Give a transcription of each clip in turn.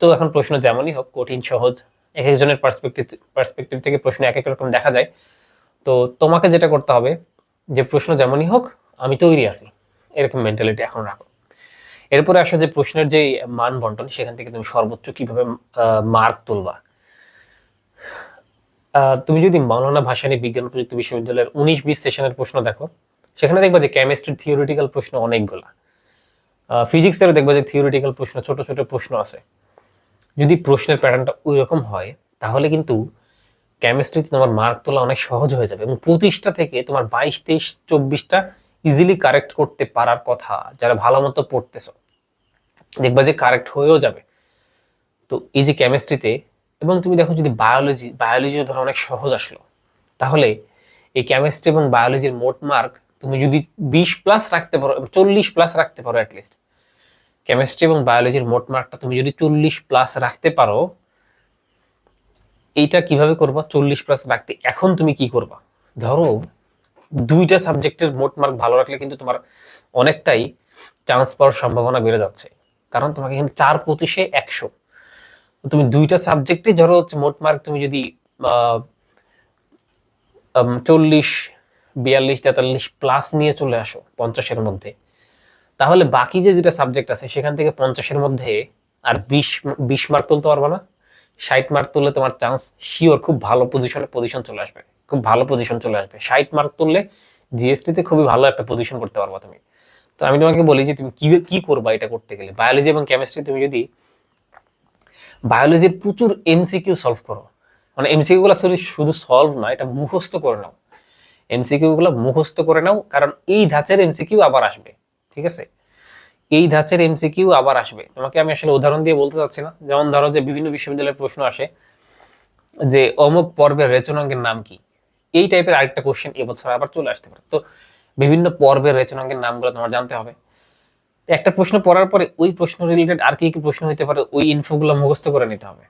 তো এখন প্রশ্ন যেমনই হোক, কঠিন, সহজ, এক একজনের পার্সপেক্টিভ পার্সপেক্টিভ থেকে প্রশ্ন এক এক রকম দেখা যায়। তো তোমাকে যেটা করতে হবে, যে প্রশ্ন যেমনই হোক, আমি তৈরি আছি। এরকম মেন্টালিটি এখন রাখো। এরপরে আসো যে প্রশ্নের যে মান বন্টন সেখান থেকে তুমি সর্বোচ্চ কীভাবে মার্ক তুলবা। তুমি যদি মাওলানা ভাসানী বিজ্ঞান প্রযুক্তি বিশ্ববিদ্যালয়ের উনিশ বিশ সেশনের প্রশ্ন দেখো, সেখানে দেখবা যে কেমিস্ট্রির থিওরিটিক্যাল প্রশ্ন অনেকগুলা। ফিজিক্সেরও দেখবা যে থিওরিটিক্যাল প্রশ্ন, ছোট ছোট প্রশ্ন আছে। যদি প্রশ্নের প্যাটার্নটা ওই রকম হয়, তাহলে কিন্তু কেমিস্ট্রিতে তোমার মার্ক তোলা অনেক সহজ হয়ে যাবে এবং পঁচিশটা থেকে তোমার বাইশ, তেইশ, চব্বিশটা ইজিলি কারেক্ট করতে পারার কথা যারা ভালো মতো পড়তেছ। দেখবা যে কারেক্ট হয়েও যাবে। তো এই যে কেমিস্ট্রিতে এবং তুমি দেখো যদি বায়োলজি বায়োলজিও ধরো অনেক সহজ আসলো, তাহলে এই কেমিস্ট্রি এবং বায়োলজির মোট মার্ক তুমি যদি বিশ প্লাস রাখতে পারো, চল্লিশ প্লাস রাখতে পারো অ্যাটলিস্ট কেমিস্ট্রি এবং বায়োলজির মোট মার্কটা তুমি যদি চল্লিশ প্লাস রাখতে পারো, এইটা কীভাবে করবা? চল্লিশ প্লাস রাখতে। এখন তুমি কি করবা? ধরো, দুইটা সাবজেক্টের মোট মার্ক ভালো রাখলে কিন্তু তোমার অনেকটাই চান্স পাওয়ার সম্ভাবনা বেড়ে যাচ্ছে। কারণ তোমাকে এখানে চার পঁচিশে একশো। তুমি দুইটা সাবজেক্টে ধরো হচ্ছে মোট মার্ক তুমি যদি চল্লিশ, বিয়াল্লিশ, তেতাল্লিশ প্লাস নিয়ে চলে আসো, পঞ্চাশের মধ্যে। তাহলে বাকি যে দুটা সাবজেক্ট আছে, সেখান থেকে পঞ্চাশের মধ্যে আর বিশ বিশ মার্ক তুলতে পারবে না। ষাট মার্ক তুললে তোমার চান্স শিওর খুব ভালো পজিশনে পজিশন চলে আসবে। খুব ভালো পজিশন চলে আসবে। ষাট মার্ক তুললে জিএসটিতে খুবই ভালো একটা পজিশন করতে পারবা তুমি। তো আমি তোমাকে বলি যে তুমি কি কি করবা এটা করতে গেলে? বায়োলজি এবং কেমিস্ট্রি তুমি যদি বায়োলজির প্রচুর এমসিকিউ সলভ করো মানে এমসিকিউ গুলো সরি শুধু সলভ না এটা মুখস্থ করে নাও। এমসিকিউ গুলো মুখস্থ করে নাও, কারণ এই ধাঁচের এমসিকিউ আবার আসবে। ঠিক আছে? এই ধাঁচের এমসিকিউ আবার আসবে। তোমাকে আমি আসলে উদাহরণ দিয়ে বলতে চাচ্ছি না। যেমন ধরো যে বিভিন্ন বিশ্ববিদ্যালয়ের প্রশ্ন আসে যে, অমুক পর্বের রেচনাঙ্গের নাম কি? এই টাইপের আরেকটা কোশ্চেন এবছর আবার চলে আসতে পারে। তো বিভিন্ন পর্বের রেচনাঙ্গের নামগুলো তোমার জানতে হবে। একটা প্রশ্ন পড়ার পরে ওই প্রশ্ন রিলেটেড আর কি কি প্রশ্ন হতে পারে, ওই ইনফোগুলো মুখস্থ করে নিতে হবে।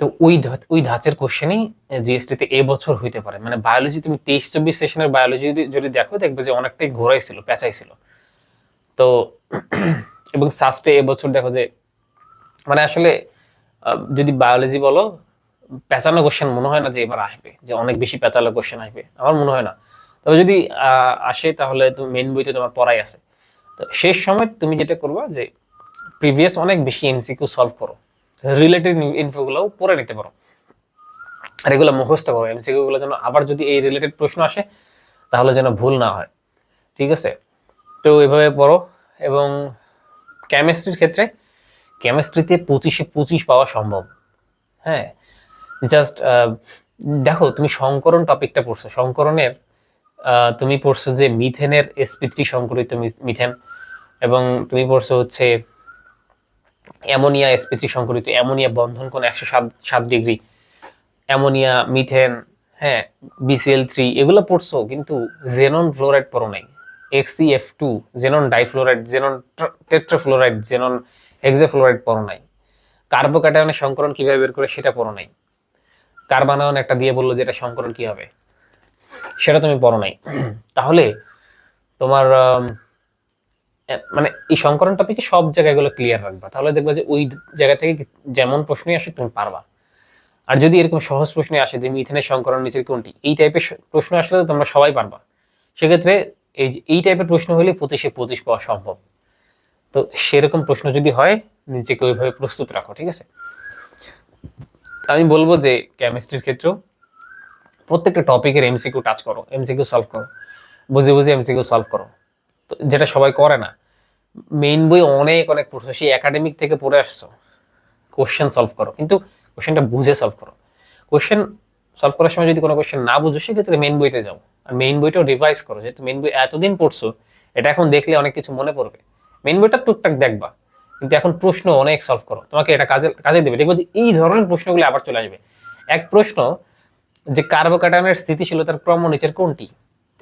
তো ওই ওই ধাঁচের কোশ্চেনই জিএসটিতে এবছর হইতে পারে। মানে বায়োলজি তুমি তেইশ চব্বিশ সেশনের বায়োলজি যদি দেখো, দেখবে যে অনেকটাই ঘোরাই ছিল ঘোরাইছিল পেঁচাইছিল তো এবং সাস্টে এবছর দেখো যে মানে আসলে যদি বায়োলজি বলো, পেঁচানো কোশ্চেন মনে হয় না যে এবার আসবে, যে অনেক বেশি পেঁচালো কোশ্চেন আসবে, আমার মনে হয় না। তবে যদি আসে তাহলে তুমি মেন বইতে তোমার পড়াই আছে। তো শেষ সময় তুমি যেটা করবা যে প্রিভিয়াস অনেক বেশি এমসিকিউ সলভ করো রিলেটেড ইনফোগুলোও পড়ে নিতে পারো। আর এগুলো মুখস্থ করো এমসিকিউ গুলো যেন আবার যদি এই রিলেটেড প্রশ্ন আসে, তাহলে যেন ভুল না হয়। ঠিক আছে? তো এভাবে পড়ো এবং কেমিস্ট্রির ক্ষেত্রে কেমিস্ট্রিতে পঁচিশে পঁচিশ পাওয়া সম্ভব। হ্যাঁ জাস্ট দেখো, তুমি সংকরণ টপিকটা পড়ছো। সংকরণের তুমি পড়ছো যে মিথেনের এসপি সংকরিত মি- মিথেন এবং তুমি পড়ছো হচ্ছে অ্যামোনিয়া এসপি সংকরিত, অ্যামোনিয়া বন্ধন কোণ একশো সাত সাত ডিগ্রি, অ্যামোনিয়া মিথেন হ্যাঁ বিসিএল থ্রি এগুলো পড়ছো, কিন্তু জেনন ফ্লোরাইড পড়ো নাই। X E F two xenon difluoride xenon tetrafluoride xenon hexafluoride পড়ো নাই। কার্বোক্যাটায়নের সংকরণ কীভাবে বের করে সেটা পড়ো নাই। কার্বানায়ন একটা দিয়ে বলল যে এটা সংকরণ কি হবে? সেটা তুমি পড়ো নাই। তাহলে তোমার মানে এই সংকরণ টপিকে সব জায়গাগুলো ক্লিয়ার রাখবা। তাহলে দেখবা যে ওই জায়গা থেকে যেমন প্রশ্নই আসে তুমি পারবা। আর যদি এরকম সহজ প্রশ্ন আসে যে মিথেনের সংকরণ নিচের কোনটি, এই টাইপের প্রশ্ন আসলে তোমরা সবাই পারবা। সেক্ষেত্রে এই এই টাইপের প্রশ্ন হলে পঁচিশে পঁচিশ পাওয়া সম্ভব। তো সেরকম প্রশ্ন যদি হয়, নিজেকে ওইভাবে প্রস্তুত রাখো, ঠিক আছে? আমি বলব যে কেমিস্ট্রির ক্ষেত্রেও প্রত্যেকটা টপিকের এমসিকিউ টাচ করো এমসিকিউ সলভ করো, বুঝে বুঝে এমসিকিউ সলভ করো। তো যেটা সবাই করে না মেইন বই অনেক অনেক পড়ছো সেই একাডেমিক থেকে পড়ে আসছো কোশ্চেন সলভ করো। কিন্তু কোশ্চেনটা বুঝে সলভ করো। কোশ্চেন সলভ করার সময় যদি কোনো কোশ্চেন না বুঝো, সেক্ষেত্রে মেইন বইতে যাও। আর মেইন বইটাও রিভাইজ করো, যেহেতু মেইন বই এতদিন পড়ছো, এটা এখন দেখলে অনেক কিছু মনে পড়বে। মেইন বইটা টুকটাক দেখবা, কিন্তু এখন প্রশ্ন অনেক সলভ করো। তোমাকে এটা কাজে কাজে দেবে। দেখব যে এই ধরনের প্রশ্নগুলো আবার চলে আসবে। এক প্রশ্ন, যে কার্বোক্যাটায়নের স্থিতিশীলতার ক্রম নিচের কোনটি?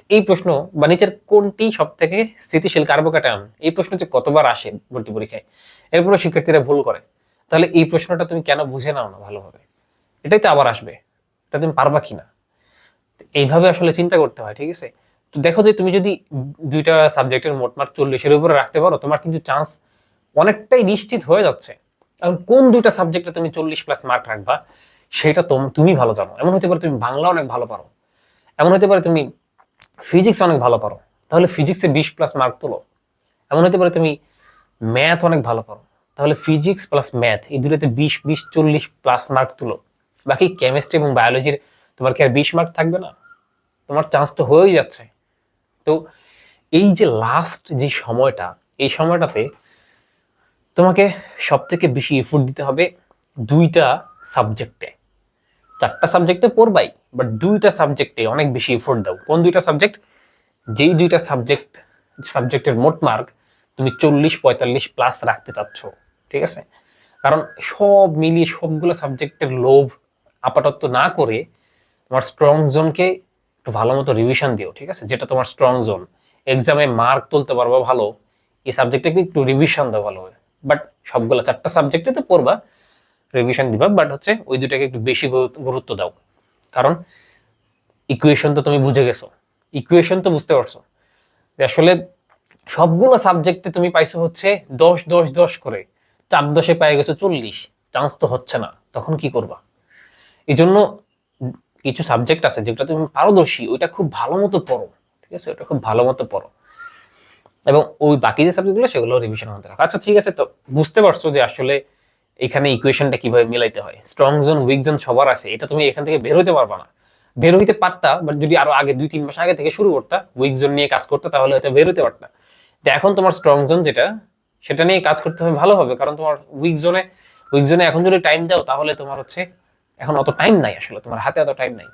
এই প্রশ্ন, বা নিচের কোনটি সব থেকে স্থিতিশীল কার্বোক্যাটায়ন এই প্রশ্ন যে কতবার আসে ভর্তি পরীক্ষায়? এরপরে শিক্ষার্থীরা ভুল করে। তাহলে এই প্রশ্নটা তুমি কেন বুঝে নাও না ভালোভাবে? এটাই তো আবার আসবে। এটা তুমি পারবা কিনা? এইভাবে আসলে চিন্তা করতে হয়, ঠিক আছে? তো দেখো যে তুমি যদি দুইটা সাবজেক্টের মোটমাট চল্লিশের উপরে রাখতে পারো, তোমার কিন্তু চান্স অনেকটাই নিশ্চিত হয়ে যাচ্ছে। এখন কোন দুইটা সাবজেক্টে তুমি চল্লিশ প্লাস মার্ক রাখবা, সেটা তুমি ভালো জানো। এমন হতে পারে তুমি বাংলা অনেক ভালো পারো। এমন হতে পারে তুমি ফিজিক্স অনেক ভালো পারো। তাহলে ফিজিক্সে বিশ প্লাস মার্ক তোলো। এমন হতে পারে তুমি ম্যাথ অনেক ভালো পারো। তাহলে ফিজিক্স প্লাস ম্যাথ এই দুটোতে বিশ বিশ, চল্লিশ প্লাস মার্ক তুলো। বাকি কেমিস্ট্রি এবং বায়োলজির তোমার কি আর বিশ মার্ক থাকবে না? তোমার চান্স তো হয়েই যাচ্ছে। তো এই যে লাস্ট যে সময়টা, এই সময়টাতে তোমাকে সব থেকে বেশি এফোর্ট দিতে হবে দুইটা সাবজেক্টে চারটা সাবজেক্টে পড়বাই বাট দুইটা সাবজেক্টে অনেক বেশি এফোর্ট দাও। কোন দুইটা সাবজেক্ট যেই দুইটা সাবজেক্ট সাবজেক্টের মোট মার্ক তুমি চল্লিশ, পঁয়তাল্লিশ প্লাস রাখতে চাচ্ছ, ঠিক আছে? কারণ সব মিলিয়ে সবগুলো সাবজেক্টের লোভ আপাতত না করে তোমার স্ট্রং জোনকে একটু ভালো মতো রিভিশন দিও, ঠিক আছে? যেটা তোমার স্ট্রং জোন এক্সামে মার্ক তুলতে পারব ভালো, এই সাবজেক্টে একটু রিভিশন দাও ভালো বাট সবগুলো চারটা সাবজেক্টে তো পড়বা রিভিশন দিবা বাট হচ্ছে ওই দুটাকে একটু বেশি গুরুত্ব- দাও। কারণ ইকুয়েশন তো তুমি বুঝে গেছো। ইকুয়েশন তো বুঝতে পারছ। আসলে সবগুলো সাবজেক্টে তুমি পাইছো হচ্ছে দশ দশ দশ করে। চার দশে পাই গেছো চল্লিশ। চান্স তো হচ্ছে না। তখন কি করবা? এই জন্য কিছু সাবজেক্ট আছে যেটা তুমি পারদর্শী, ওইটা খুব ভালো মতো পড়ো, ঠিক আছে? ওটা খুব ভালো মতো পড়ো। এবং ওই বাকি যে সাবজেক্টগুলো সেগুলো রিভিশন মধ্যে রাখো। আচ্ছা ঠিক আছে, তো বুঝতে পারছ যে আসলে এখানে ইকুয়েশনটা কীভাবে মিলাইতে হয়? স্ট্রং জোন উইক জোন সবার আছে, এটা তুমি এখান থেকে বের হইতে পারবা না। বের হইতে পারতা বাট যদি আরও আগে, দুই, তিন মাস আগে থেকে শুরু করতা উইক জোন নিয়ে কাজ করতে, তাহলে হয়তো বের হইতে পারতা। তো এখন তোমার স্ট্রং জোন যেটা, সেটা নিয়ে কাজ করতে হবে ভালো হবে, কারণ তোমার উইক জোনে উইক জোনে এখন যদি টাইম দাও, তাহলে তোমার হচ্ছে এখন অত টাইম নাই আসলে, তোমার হাতে অত টাইম নাই।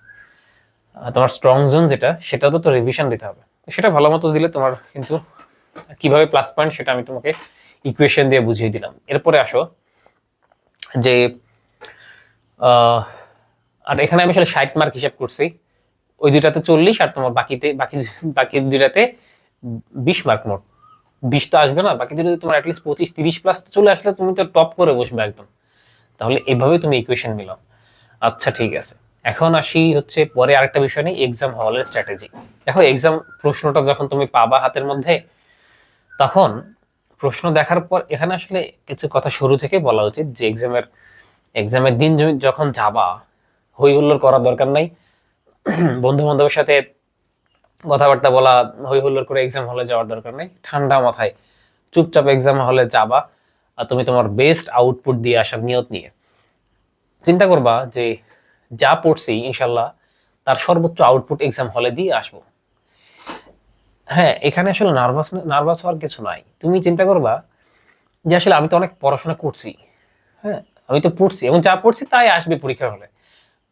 তোমার স্ট্রং জোন যেটা সেটা তো রিভিশন দিতে হবে। সেটা ভালো মতো দিলে তোমার কিন্তু কীভাবে প্লাস পয়েন্ট সেটা আমি তোমাকে ইকুয়েশন দিয়ে বুঝিয়ে দিলাম। এরপরে আসো, যে আর এখানে আমি আসলে ষাট মার্ক হিসাব করছি। ওই দুইটাতে চল্লিশ আর তোমার বাকিতে, বাকি বাকি দুইটাতে বিশ মার্ক মোট। বিশ তো আসবে না, বাকি দুইটাতে তোমার অ্যাটলিস্ট পঁচিশ, তিরিশ প্লাস চলে আসলে তুমি তো টপ করে বসবে একদম। তাহলে এভাবে তুমি ইকুয়েশন মিলাও আচ্ছা ঠিক আছে। এখন আসি হচ্ছে পরে আরেকটা বিষয় নেই এক্সাম হলের স্ট্র্যাটেজি দেখো এক্সাম প্রশ্নটা যখন তুমি পাবা হাতের মধ্যে, তখন প্রশ্ন দেখার পর এখানে আসলে কিছু কথা শুরু থেকে বলা উচিত যে এক্সামের এক্সামের দিন যখন যাবা হই হুল্লোড় করার দরকার নাই। বন্ধু বান্ধবের সাথে কথাবার্তা বলা হই হুল্লোড় করে এক্সাম হলে যাওয়ার দরকার নেই। ঠান্ডা মাথায় চুপচাপ এক্সাম হলে যাবা, আর তুমি তোমার বেস্ট আউটপুট দিয়ে আসার নিয়ত নিয়ে। চিন্তা করবা যে যা পড়ছি, ইনশাল্লাহ তার সর্বোচ্চ আউটপুট এক্সাম হলে দিয়ে আসব। হ্যাঁ এখানে আসলে নার্ভাস নার্ভাস হওয়ার কিছু নাই। তুমি চিন্তা করবা যে আসলে আমি তো অনেক পড়াশোনা করছি হ্যাঁ আমি তো পড়ছি এবং যা পড়ছি তাই আসবে পরীক্ষার হলে।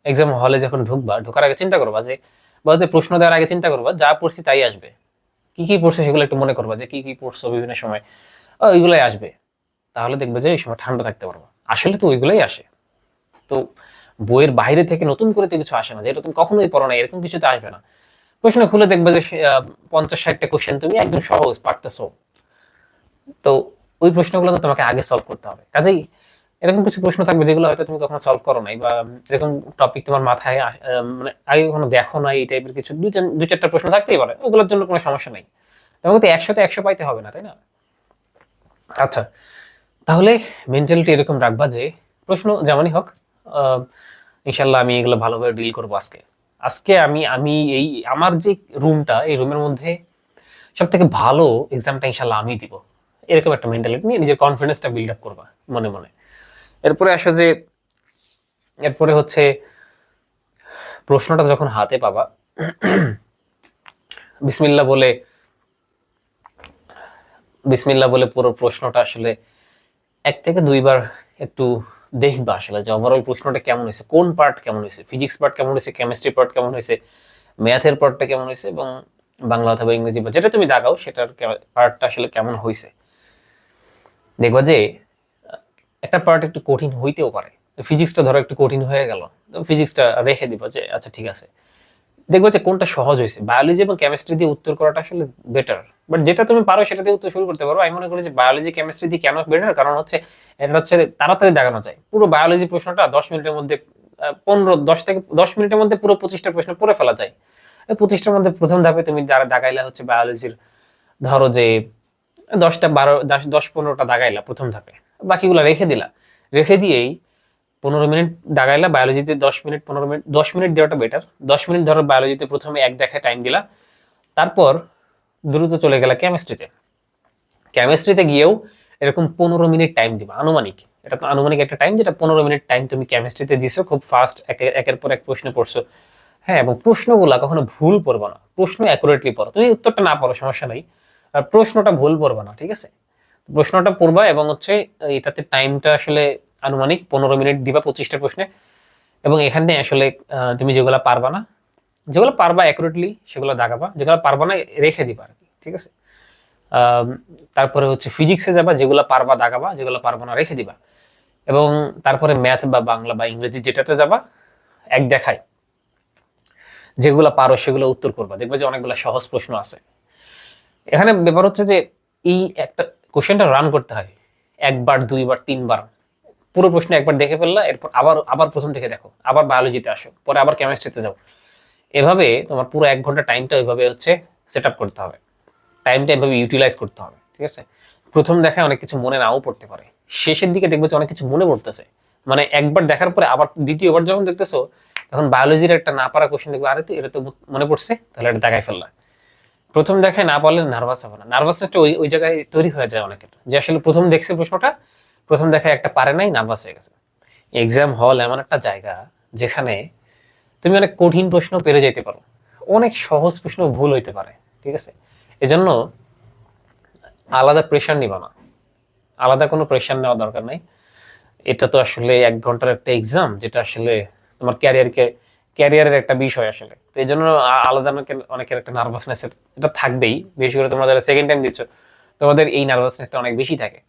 এক্সাম হলে যখন ঢুকবা, ঢোকার আগে চিন্তা করবা যে, বা যে প্রশ্ন দেওয়ার আগে চিন্তা করবা, যা পড়ছি তাই আসবে। কি কি পড়ছো সেগুলো একটু মনে করবা যে কি কি পড়ছো বিভিন্ন সময়। ওইগুলাই আসবে। তাহলে দেখবে যে এই সময় ঠান্ডা থাকতে পারব। আসলে তো ওইগুলাই আসে। তো বইয়ের বাইরে থেকে নতুন করে তো কিছু আসে না, যেটা তুমি কখনোই পড়ো না, এরকম কিছু তো আসবে না। প্রশ্ন খুলে দেখবে যে পঞ্চাশ ষাটটা কোশ্চেন তুমি একদম সহজ পারতেছো। তো ওই প্রশ্নগুলো তো তোমাকে আগে সলভ করতে হবে। কাজেই এরকম কিছু প্রশ্ন থাকবে যেগুলো হয়তো তুমি কখনো সলভ করো নাই বা এরকম টপিক তোমার মাথায় মানে আগে কখনো দেখো নাই, এই টাইপের কিছু দুই দুই চারটা প্রশ্ন থাকতেই পারে, ওগুলোর জন্য কোনো সমস্যা নেই। তোমাকে তো একশোতে একশো পাইতে হবে না, তাই না? আচ্ছা তাহলে মেন্টালিটি এরকম রাখবা যে প্রশ্ন যেমনই হোক ইনশাল্লাহ আমি এগুলো ভালোভাবে ডিল করব আজকে। আজকে আমি আমি এই, আমার যে রুমটা এই রুমের মধ্যে সব থেকে ভালো এক্সামটা ইনশাল্লাহ আমি দিব। এরকম একটা মেন্টালিটি নিয়ে নিজের কনফিডেন্সটা বিল্ড আপ করবা, মনে মনে। এরপরে আসো যে, এরপরে হচ্ছে প্রশ্নটা যখন হাতে পাবা, বিসমিল্লাহ বলে বিসমিল্লা বলে পুরো প্রশ্নটা আসলে এক থেকে দুইবার একটু দেখবা আসলে যে ওভারঅল প্রশ্নটা কেমন হয়েছে, কোন পার্ট কেমন হয়েছে ফিজিক্স পার্ট কেমন হয়েছে কেমিস্ট্রি পার্ট কেমন হয়েছে ম্যাথের পার্টটা কেমন হয়েছে এবং বাংলা অথবা ইংরেজি বা যেটা তুমি দাগাও সেটার পার্টটা আসলে কেমন হয়েছে। দেখবা যে, একটা পার্ট একটু কঠিন হইতেও পারে। ফিজিক্সটা ধরো একটু কঠিন হয়ে গেল ফিজিক্সটা রেখে দিবা যে আচ্ছা ঠিক আছে। দেখব যে কোনটা সহজ হয়েছে। বায়োলজি এবং কেমিস্ট্রি দিয়ে উত্তর করাটা আসলে বেটার বাট যেটা তুমি পারো সেটা দিয়ে উত্তর শুরু করতে পারো। আমি মনে করি যে বায়োলজি কেমিস্ট্রি দিয়ে কেন বেটার কারণ হচ্ছে এটা হচ্ছে তাড়াতাড়ি দেখানো যায়। পুরো বায়োলজি প্রশ্নটা দশ মিনিটের মধ্যে পনেরো, দশ থেকে দশ মিনিটের মধ্যে পুরো পঁচিশটা প্রশ্ন পড়ে ফেলা যায়। পঁচিশটার মধ্যে প্রথম ধাপে তুমি যারা দাগাইলা হচ্ছে বায়োলজির ধরো যে দশটা বারো, দশ দশ পনেরোটা দাগাইলা প্রথম ধাপে। বাকিগুলো রেখে দিলা। রেখে দিয়েই পনেরো মিনিট দাগাইলা বায়োলজিতে দশ মিনিট, পনেরো মিনিট, দশ মিনিট দেওয়াটা বেটার দশ মিনিট ধরো বায়োলজিতে প্রথমে এক দেখায় টাইম দিলা। তারপর দ্রুত চলে গেলা কেমিস্ট্রিতে কেমিস্ট্রিতে গিয়েও এরকম পনেরো মিনিট টাইম দিবা, আনুমানিক। এটা তো আনুমানিক একটা টাইম যেটা পনেরো মিনিট টাইম তুমি কেমিস্ট্রিতে দিছো, খুব ফাস্ট একের পর এক প্রশ্ন পড়ছো। হ্যাঁ এবং প্রশ্নগুলা কখনো ভুল পড়বা না। প্রশ্ন অ্যাকুরেটলি পড়ো। তুমি উত্তরটা না পড়ো, সমস্যা নাই। আর প্রশ্নটা ভুল পড়বা না, ঠিক আছে? প্রশ্নটা পড়বা এবং হচ্ছে এটাতে টাইমটা আসলে আনুমানিক পনেরো মিনিট দিবা পঁচিশটা প্রশ্নে। এবং এখানে আসলে তুমি যেগুলো পারবা না, যেগুলো পারবা অ্যাকুরেটলি সেগুলো দাগাবা যেগুলো পারবা না, রেখে দিবা আর কি, ঠিক আছে? তারপরে হচ্ছে ফিজিক্সে যাবা, যেগুলো পারবা দাগাবা যেগুলো পারবা না, রেখে দিবা। এবং তারপরে ম্যাথ বা বাংলা বা ইংরেজি যেটাতে যাবা, এক দেখায়। যেগুলো পারো, সেগুলো উত্তর করবা। দেখবে যে অনেকগুলো সহজ প্রশ্ন আছে। এখানে ব্যাপার হচ্ছে যে, এই একটা কোশ্চেনটা রান করতে হয়। একবার, দুইবার, তিনবার। পুরো প্রশ্ন একবার দেখে ফেললা, এরপর আবার আবার প্রথম থেকে দেখো, আবার বায়োলজিতে আসো, পরে আবার কেমিস্ট্রিতে যাও। এভাবে তোমার পুরো এক ঘণ্টা টাইমটা ওইভাবে হচ্ছে সেট করতে হবে। টাইমটা এভাবে ইউটিলাইজ করতে হবে, ঠিক আছে? প্রথম দেখায় অনেক কিছু মনে নাও পড়তে পারে। শেষের দিকে দেখবে যে অনেক কিছু মনে পড়তেছে। মানে একবার দেখার পরে আবার দ্বিতীয়বার যখন দেখতেছো, তখন বায়োলজির একটা না পারা কোশ্চেন দেখবে, আরে তো এটা তো মনে পড়ছে, তাহলে এটা দেখাই ফেললা। প্রথম দেখায় না পারলে নার্ভাস হবে না। নার্ভাসনেসটা ওই ওই জায়গায় তৈরি হয়ে যায় অনেকের, যে আসলে প্রথম দেখছে প্রশ্নটা প্রথম দেখায় একটা পারে নাই, নার্ভাস হয়ে গেছে। এক্সাম হল এমন একটা জায়গা যেখানে তুমি অনেক কঠিন প্রশ্ন পেরে যেতে পারো। অনেক সহজ প্রশ্ন ভুল হইতে পারে, ঠিক আছে? এজন্য আলাদা প্রেশার নিবা না। আলাদা কোনো প্রেশার নেওয়া দরকার নাই। এটা তো আসলে এক ঘণ্টার একটা এক্সাম যেটা আসলে তোমার ক্যারিয়ারকে ক্যারিয়ারের একটা বিষয় আসলে। তো এই জন্য আলাদা অনেকের একটা নার্ভাসনেস এটা থাকবেই। বেশি করে তোমরা যারা সেকেন্ড টাইম দিচ্ছ, তোমাদের এই নার্ভাসনেসটা অনেক বেশি থাকে।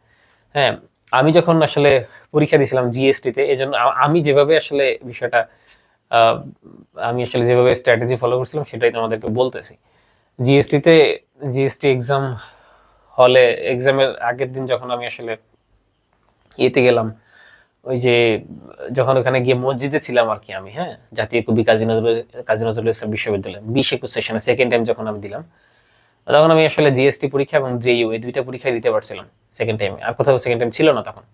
হ্যাঁ আমি যখন আসলে পরীক্ষা দিয়েছিলাম জিএসটিতে এই জন্য আমি যেভাবে আসলে বিষয়টা আমি আসলে যেভাবে স্ট্র্যাটেজি ফলো করছিলাম সেটাই তোমাদেরকে বলতেছি। জিএসটিতে জিএসটি এক্সাম হলে এক্সামের আগের দিন যখন আমি আসলে ইয়েতে গেলাম, ওই যে যখন ওখানে গিয়ে মসজিদে ছিলাম আর কি আমি হ্যাঁ? জাতীয় কবি কাজী নজরুল কাজী নজরুল ইসলাম বিশ্ববিদ্যালয়, বিশ একুশ সেশনে সেকেন্ড টাইম যখন আমি দিলাম তখন আমি আসলে জিএসটি পরীক্ষা এবং জেইউ এই দুইটা পরীক্ষা দিতে পারছিলাম সেকেন্ড টাইমে আর কোথাও সেকেন্ড টাইম ছিল না তখন।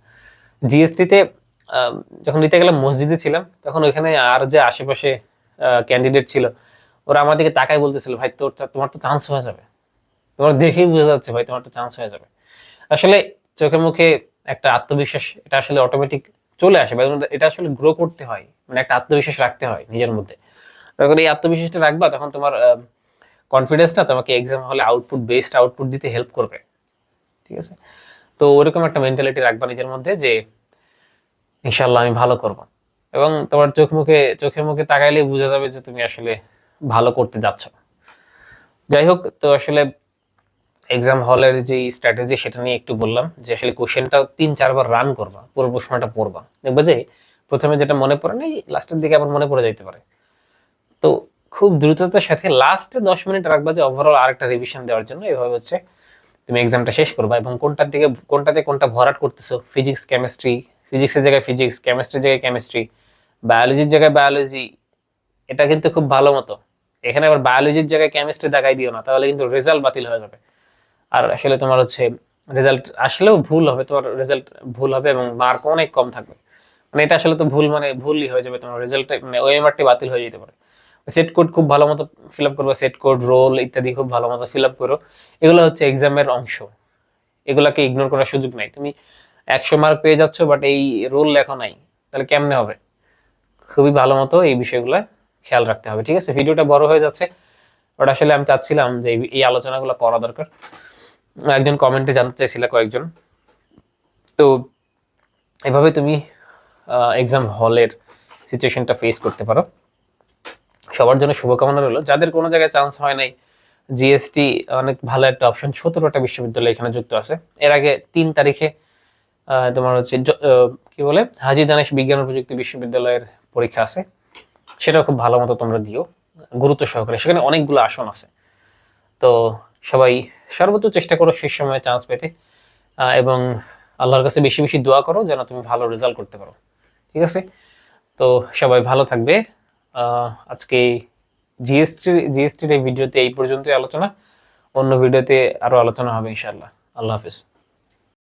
জিএসটিতে যখন দিতে গেলাম মসজিদে ছিলাম, তখন ওইখানে আর যে আশেপাশে ক্যান্ডিডেট ছিল, ওরা আমার দিকে তাকাই বলতেছিল, ভাই, তোর তোমার তো চান্স হয়ে যাবে। তোমার দেখেই বোঝা যাচ্ছে, ভাই, তোমার তো চান্স হয়ে যাবে। আসলে চোখে মুখে একটা আত্মবিশ্বাস, এটা আসলে অটোমেটিক চলে আসে, বা এটা আসলে গ্রো করতে হয়। মানে একটা আত্মবিশ্বাস রাখতে হয় নিজের মধ্যে। তখন এই আত্মবিশ্বাসটা রাখবা, তখন তোমার কনফিডেন্সটা তোমাকে এক্সাম হলে আউটপুট বেস্ট আউটপুট দিতে হেল্প করবে। ঠিক আছে? তো ওরকম একটা মেন্টালিটি রাখবা নিজের মধ্যে যে ইনশাল্লাহ আমি ভালো করব। এবং তোমার চোখ মুখে চোখে মুখে তাকাইলে বোঝা যাবে যে তুমি আসলে ভালো করতে যাচ্ছ। যাই হোক, তো আসলে এক্সাম হলের যে স্ট্র্যাটেজি সেটা নিয়ে একটু বললাম যে, আসলে কোশ্চেনটা তিন, চারবার রান করবা, পুরো প্রশ্নটা পড়বা। দেখবে যে, প্রথমে যেটা মনে পড়ে না লাস্টের দিকে আবার মনে পড়ে যাইতে পারে। তো খুব দ্রুততার সাথে লাস্টে দশ মিনিট রাখবা যে ওভারঅল আরেকটা রিভিশন দেওয়ার জন্য। এভাবে হচ্ছে তুমি এক্সামটা শেষ করবা এবং কোনটার দিকে, কোনটাতে কোনটা ভরাট করতেছো? ফিজিক্স কেমিস্ট্রি ফিজিক্সের জায়গায় ফিজিক্স কেমিস্ট্রির জায়গায় কেমিস্ট্রি বায়োলজির জায়গায় বায়োলজি এটা কিন্তু খুব ভালো মতো। এখানে আবার বায়োলজির জায়গায় কেমিস্ট্রি দেখাই দিও না, তাহলে কিন্তু রেজাল্ট বাতিল হয়ে যাবে। আর আসলে তোমার হচ্ছে রেজাল্ট আসলেও ভুল হবে, তোমার রেজাল্ট ভুল হবে এবং মার্ক অনেক কম থাকবে। মানে এটা আসলে তো ভুল মানে ভুলই হয়ে যাবে, তোমার রেজাল্ট মানে ওএমআরটি বাতিল হয়ে যেতে পারে। সেট কোড খুব ভালো মতো ফিল আপ করবে সেট কোড রোল ইত্যাদি খুব ভালো মতো ফিল আপ করো। এগুলো হচ্ছে এক্সামের অংশ। এগুলাকে ইগনোর করার সুযোগ নাই। তুমি একশো মার্ক পেয়ে যাচ্ছ বাট এই রোল লেখা নাই। তাহলে কেমনে হবে? খুবই ভালো মতো এই বিষয়গুলো খেয়াল রাখতে হবে, ঠিক আছে? ভিডিওটা বড় হয়ে যাচ্ছে। বাট আসলে আমি চাচ্ছিলাম যে এই- আলোচনাগুলো করা দরকার। একজন কমেন্টে জানতে চাইছিল কয়েকজন। তো এভাবে তুমি এক্সাম হলের সিচুয়েশনটা ফেস করতে পারো। সবার জন্য শুভকামনা রইল। যাদের কোনো জায়গায় চান্স হয় নাই জিএসটি অনেক ভালো একটা অপশন সতেরোটা বিশ্ববিদ্যালয় এখানে যুক্ত আছে। এর আগে তিন তারিখে তোমার হচ্ছে কি বলে? হাজি দানেশ বিজ্ঞান প্রযুক্তি বিশ্ববিদ্যালয়ের পরীক্ষা আছে। সেটাও খুব ভালো মতো তোমরা দিও, গুরুত্ব সহকারে। সেখানে অনেকগুলো আসন আছে। তো সবাই সর্বোচ্চ চেষ্টা করো শেষ সময়ে চান্স পেতে। এবং আল্লাহর কাছে বেশি বেশি দোয়া করো যেন তুমি ভালো রেজাল্ট করতে পারো। ঠিক আছে? তো সবাই ভালো থাকবে। আজকে জিএসটি জিএসটির এই ভিডিওতে এই পর্যন্তই আলোচনা। অন্য ভিডিওতে আরও আলোচনা হবে ইনশাল্লাহ আল্লাহ হাফিজ।